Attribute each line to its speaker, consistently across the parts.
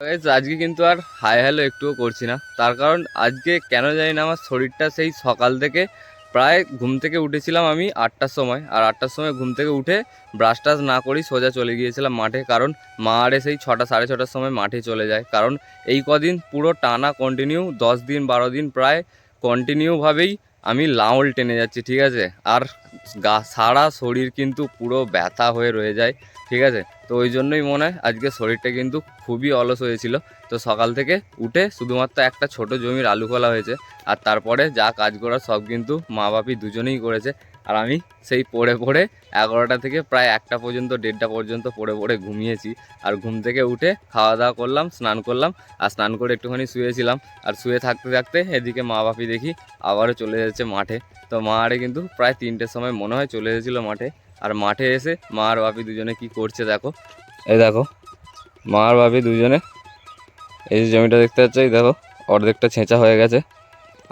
Speaker 1: আজকে কিন্তু আর hi hello একটুও করছি না। তার কারণ আজকে কেন জানি না আমার শরীরটা সেই সকাল থেকে প্রায় ঘুম থেকে উঠেছিলাম আমি আটটার সময়। আর আটটার সময় ঘুম থেকে উঠে ব্রাশ টাশ না করেই সোজা চলে গিয়েছিলাম মাঠে। কারণ মা আরে সেই ছটা, সাড়ে ছটার সময় মাঠে চলে যায়। কারণ এই কদিন পুরো টানা কন্টিনিউ দশ দিন, বারো দিন প্রায় কন্টিনিউভাবেই আমি লাউল টেনে যাচ্ছি, ঠিক আছে? আর গা, সারা শরীর কিন্তু পুরো ব্যথা হয়ে রয়ে যায়, ঠিক আছে? তো ওই জন্যই মনে হয় আজকে শরীরটা কিন্তু খুবই অলস হয়েছিল। তো সকাল থেকে উঠে শুধুমাত্র একটা ছোট জমির আলু খোলা হয়েছে, আর তারপরে যা কাজ করার সব কিন্তু মা বাপি দুজনেই করেছে। আর আমি সেই পড়ে পড়ে এগারোটা থেকে প্রায় একটা পর্যন্ত, দেড়টা পর্যন্ত পড়ে পড়ে ঘুমিয়েছি। আর ঘুম থেকে উঠে খাওয়া দাওয়া করলাম, স্নান করলাম। আর স্নান করে একটুখানি শুয়েছিলাম। আর শুয়ে থাকতে থাকতে এদিকে মা বাপি দেখি আবারও চলে যাচ্ছে মাঠে। তো মা আরে কিন্তু প্রায় তিনটের সময় মনে হয় চলে এসেছিল মাঠে। আর মাঠে এসে মা আর বাপি দুজনে কি করছে দেখো। এই দেখো, মা আর বাপি দুজনে এই যে জমিটা দেখতে পাচ্ছ, এই দেখো, অর্ধেকটা ছেঁচা হয়ে গেছে।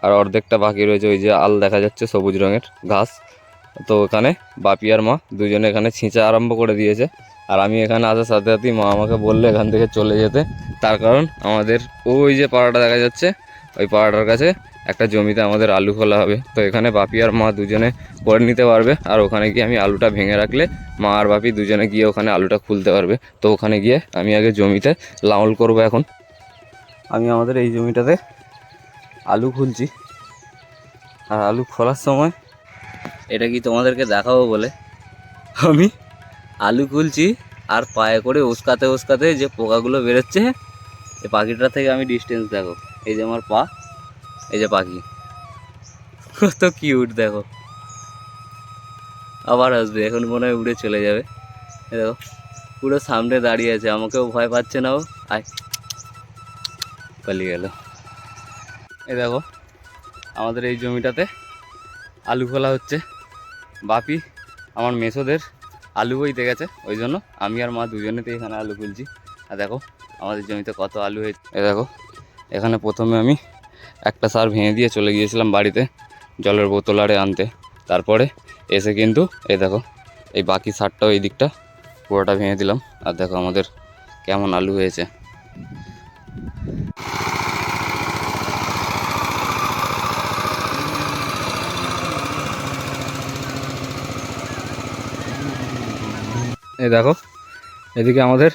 Speaker 1: আর অর্ধেকটা বাকি রয়েছে, ওই যে আল দেখা যাচ্ছে সবুজ রঙের, ঘাস। তো ওখানে বাপি আর মা দুজনে এখানে ছিঁচা আরম্ভ করে দিয়েছে। আর আমি এখানে আসার সাথে সাথেই মা আমাকে বলল এখান থেকে চলে যেতে। তার কারণ আমাদের ওই যে পাড়াটা দেখা যাচ্ছে, ওই পাড়াটার কাছে একটা জমিতে আমাদের আলু খোলা হবে। তো এখানে বাপি আর মা দুজনে করে নিতে পারবে, আর ওখানে গিয়ে আমি আলুটা ভেঙে রাখলে মা আর বাপি দুজনে গিয়ে ওখানে আলুটা খুলতে পারবে। তো ওখানে গিয়ে আমি আগে জমিতে লাউল করব এখন। আমি আমাদের এই জমিটাতে আলু খুলছি। আর আলু খোলার সময় এটা কি তোমাদেরকে দেখাবো বলে? আমি আলু খুলছি আর পায়ে করে উস্কাতে উস্কাতে যে পোকাগুলো বেরোচ্ছে এই পাখিটার থেকে আমি ডিস্টেন্স দেখো। এই যে আমার পা, এই যে পাখি। কত কিউট দেখো। আবার আসবে, এখন মনে হয় উড়ে চলে যাবে। দেখো, পুরো সামনে দাঁড়িয়ে আছে, আমাকেও ভয় পাচ্ছে না ও। আয়। পালিয়ে গেল। এই দেখো, আমাদের এই জমিটাতে আলু খোলা হচ্ছে। বাপি, আমার মেসোদের আলু বইতে গেছে, ওই জন্য আমি আর মা দুজনেতে এখানে আলু খুলছি আর দেখো, আমাদের জমিতে কত আলু হয়েছে। এ দেখো, এখানে প্রথমে আমি একটা সার ভেঙে দিয়ে চলে গিয়েছিলাম বাড়িতে, জলের বোতল আরে আনতে। তারপরে এসে কিন্তু, এই দেখো, এই বাকি সারটাও এই দিকটা পুরোটা ভেঙে দিলাম। আর দেখো আমাদের কেমন আলু হয়েছে। এই দেখো, এদিকে আমাদের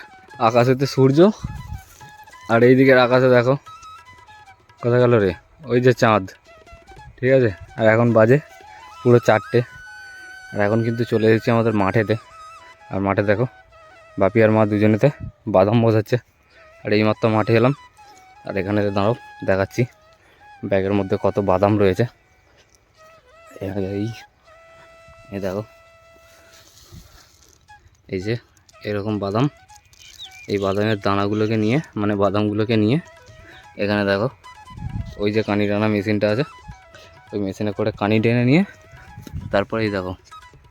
Speaker 1: আকাশেতে সূর্য, আর এই দিকের আকাশে দেখো, কোথায় গেল রে? ওই যে চাঁদ, ঠিক আছে? আর এখন বাজে পুরো চারটে, আর এখন কিন্তু চলে এসেছি আমাদের মাঠেতে। আর মাঠে দেখো, বাপি আর মা দুজনেতে বাদাম বসাচ্ছে, আর এইমাত্র মাঠে এলাম, আর এখানে দাঁড়াও, দেখাচ্ছি ব্যাগের মধ্যে কত বাদাম রয়েছে। এই দেখো এই যে, এরকম বাদাম। এই বাদামের দানাগুলোকে নিয়ে মানে বাদামগুলোকে নিয়ে, এখানে দেখো, ওই যে কানি টানা মেশিনটা আছে, ওই মেশিনে করে কানি টেনে নিয়ে, তারপরে এই দেখো,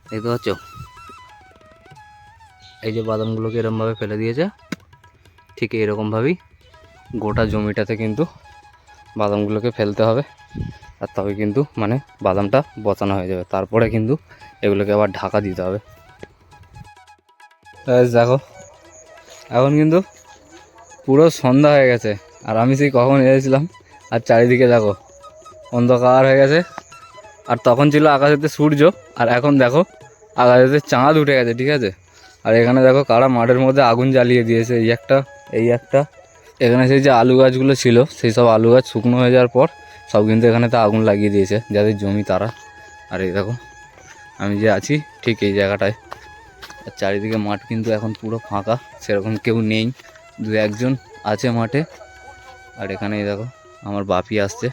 Speaker 1: দেখতে পাচ্ছ? এই যে বাদামগুলোকে এরকমভাবে ফেলে দিয়েছে, ঠিক এরকমভাবেই গোটা জমিটাতে কিন্তু বাদামগুলোকে ফেলতে হবে, আর তবে কিন্তু মানে বাদামটা বসানো হয়ে যাবে। তারপরে কিন্তু এগুলোকে আবার ঢাকা দিতে হবে। দেখো, এখন কিন্তু পুরো সন্ধ্যা হয়ে গেছে। আর আমি সেই কখন এসেছিলাম, আর চারিদিকে দেখো, অন্ধকার হয়ে গেছে। আর তখন ছিল আকাশেতে সূর্য, আর এখন দেখো, আকাশেতে চাঁদ উঠে গেছে, ঠিক আছে? আর এখানে দেখো কারা মাঠের মধ্যে আগুন জ্বালিয়ে দিয়েছে, এই একটা এই একটা। এখানে সেই যে আলু গাছগুলো ছিল, সেই সব আলু গাছ শুকনো হয়ে যাওয়ার পর সব কিন্তু এখানেতে আগুন লাগিয়ে দিয়েছে, যাদের জমি তারা। আর এই দেখো, আমি যে আছি ঠিক এই জায়গাটায়। আর চারিদিকে মাঠ কিন্তু এখন পুরো ফাঁকা, সেরকম কেউ নেই। দু একজন আছে মাঠে। আর এখানেই দেখো, আমার বাপি আসছে।